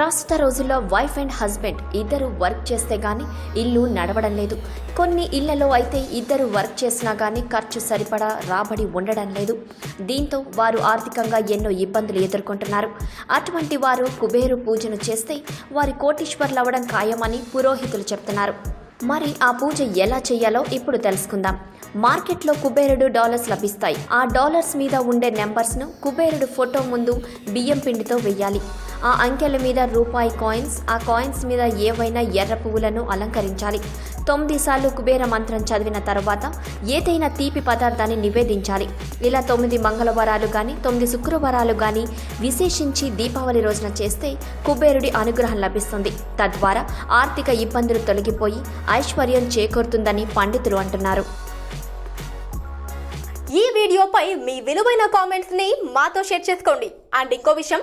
ప్రస్తుత రోజుల్లో wife and husband ఇద్దరు వర్క్ చేస్తే గానీ ఇల్లు నడవడం లేదు. కొన్ని ఇళ్ళలో అయితే ఇద్దరు వర్క్ చేసినా గానీ ఖర్చు సరిపడా రాబడి ఉండడం లేదు. దీంతో వారు ఆర్థికంగా ఎన్నో ఇబ్బందులు ఎదుర్కొంటున్నారు. అటువంటి వారు కుబేరు పూజను చేస్తే వారి కోటీశ్వర్లు అవ్వడం ఖాయమని పురోహితులు చెప్తున్నారు. మరి ఆ పూజ ఎలా చేయాలో ఇప్పుడు తెలుసుకుందాం. మార్కెట్లో కుబేరుడు డాలర్స్ లభిస్తాయి. ఆ డాలర్స్ మీద ఉండే నెంబర్స్ను కుబేరుడు ఫోటో ముందు బియ్యం పిండితో వేయాలి ఆ అంకెల మీద రూపాయి కాయిన్స్ ఆ కాయిన్స్ మీద ఏవైనా ఎర్ర పువ్వులను అలంకరించాలి. తొమ్మిది సార్లు కుబేర మంత్రం చదివిన తర్వాత ఏదైనా తీపి పదార్థాన్ని నివేదించాలి. ఇలా తొమ్మిది మంగళవారాలు కానీ తొమ్మిది శుక్రవారాలు కానీ విశేషించి దీపావళి రోజున చేస్తే కుబేరుడి అనుగ్రహం లభిస్తుంది. తద్వారా ఆర్థిక ఇబ్బందులు తొలగిపోయి ఐశ్వర్యం చేకూరుతుందని పండితులు అంటున్నారు. ఈ వీడియోపై మీ విలువైన కామెంట్స్ని మాతో షేర్ చేసుకోండి. అండ్ ఇంకో విషయం